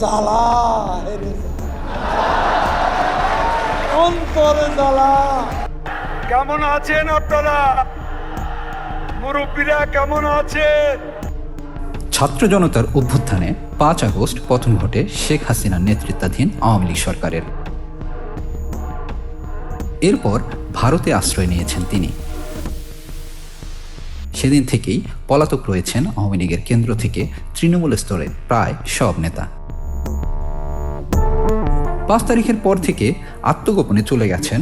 জ্বালা অন্তরে জ্বালা। কেমন আছেন আপনারা? মুরব্বীরা কেমন আছেন? ছাত্র জনতার অভ্যুত্থানে পাঁচ আগস্ট পতন ঘটে শেখ হাসিনার নেতৃত্বাধীন আওয়ামী লীগ সরকারের। এরপর ভারতে আশ্রয় নিয়েছেন তিনি। সেদিন থেকেই পলাতক রয়েছেন আওয়ামী লীগের কেন্দ্র থেকে তৃণমূল স্তরের প্রায় সব নেতা। পাঁচ তারিখের পর থেকে আত্মগোপনে চলে গেছেন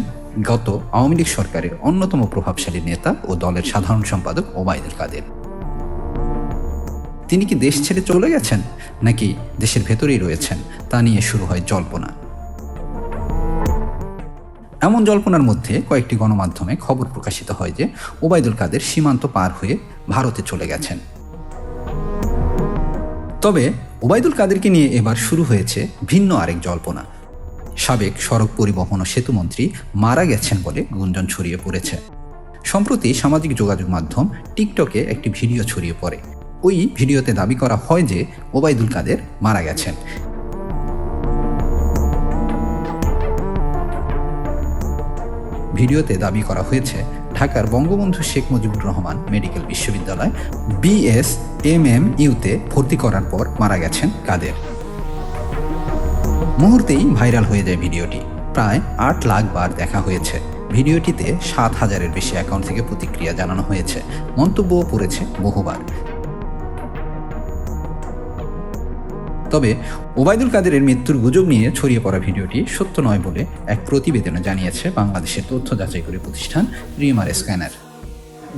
গত আওয়ামী লীগ সরকারের অন্যতম প্রভাবশালী নেতা ও দলের সাধারণ সম্পাদক ওবায়দুল কাদের। তিনি কি দেশ ছেড়ে চলে গেছেন, নাকি দেশের ভেতরেই রয়েছেন, তা নিয়ে শুরু হয় জল্পনা। এমন জল্পনার মধ্যে কয়েকটি গণমাধ্যমে খবর প্রকাশিত হয় যে ওবায়দুল কাদের সীমান্ত পার হয়ে ভারতে চলে গেছেন। তবে ওবায়দুল কাদেরকে নিয়ে এবার শুরু হয়েছে ভিন্ন আরেক জল্পনা। সাবেক সড়ক পরিবহন ও সেতুমন্ত্রী মারা গেছেন বলে গুঞ্জন ছড়িয়ে পড়েছে। সম্প্রতি সামাজিক যোগাযোগ মাধ্যম টিকটকে একটি ভিডিও ছড়িয়ে পড়ে। ওই ভিডিওতে দাবি করা হয় যে ওবায়দুল কাদের মারা গেছেন। ভিডিওতে দাবি করা হয়েছে, ঢাকার বঙ্গবন্ধু শেখ মুজিবুর রহমান মেডিকেল বিশ্ববিদ্যালয় বিএস এম এম ইউতে ভর্তি করার পর মারা গেছেন কাদের। মুহূর্তেই ভাইরাল হয়ে যায় ভিডিওটি। প্রায় আট লাখ বার দেখা হয়েছে। ভিডিওটিতে সাত হাজারের বেশি অ্যাকাউন্ট থেকে প্রতিক্রিয়া জানানো হয়েছে। মন্তব্যও পড়েছে বহুবার। তবে ওবায়দুল কাদেরের মৃত্যুর গুজব নিয়ে ছড়িয়ে পড়া ভিডিওটি সত্য নয় বলে এক প্রতিবেদনে জানিয়েছে বাংলাদেশের তথ্য যাচাই করে প্রতিষ্ঠান রিমার স্ক্যানার।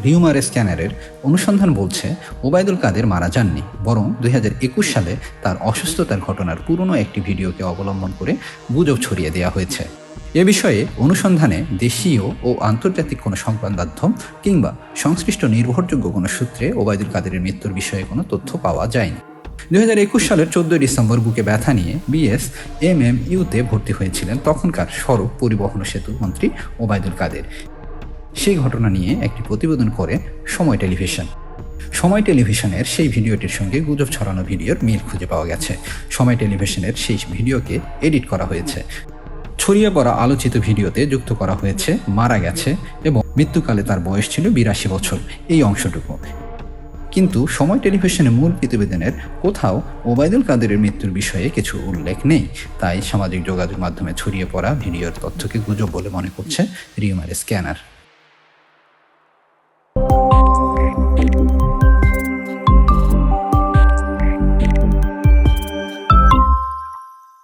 রিউমার স্ক্যানারের অনুসন্ধান বলছে, ওবায়দুল কাদের মারা যাননি, বরং দুই সালে তার অসুস্থতার ঘটনার পুরনো একটি ভিডিওকে অবলম্বন করে গুজব ছড়িয়ে দেওয়া হয়েছে। এ বিষয়ে অনুসন্ধানে দেশীয় ও আন্তর্জাতিক কোনো সংবাদ মাধ্যম কিংবা সংশ্লিষ্ট নির্ভরযোগ্য কোনো সূত্রে ওবায়দুল কাদেরের মৃত্যুর বিষয়ে কোনো তথ্য পাওয়া যায়নি। দুই হাজার একুশ সালের চোদ্দই ডিসেম্বর বুকে ব্যথা নিয়ে বিএস এম এম ইউতে ভর্তি হয়েছিলেন তখনকার সড়ক পরিবহন সেতু মন্ত্রী ওবায়দুল কাদের। সেই ঘটনা নিয়ে একটি প্রতিবেদন করে সময় টেলিভিশন। সময় টেলিভিশনের সেই ভিডিওটির সঙ্গে গুজব ছড়ানো ভিডিওর মিল খুঁজে পাওয়া গেছে। সময় টেলিভিশনের সেই ভিডিওকে এডিট করা হয়েছে। ছড়িয়ে পড়া আলোচিত ভিডিওতে যুক্ত করা হয়েছে, মারা গেছে এবং মৃত্যুকালে তার বয়স ছিল বিরাশি বছর। এই অংশটুকু। কিন্তু সময় টেলিভিশনের মূল প্রতিবেদনের কোথাও ওবায়দুল কাদেরের মৃত্যুর বিষয়ে কিছু উল্লেখ নেই। তাই সামাজিক যোগাযোগ মাধ্যমে ছড়িয়ে পড়া ভিডিওর তথ্যকে গুজব বলে মনে করছে রিউমার স্ক্যানার।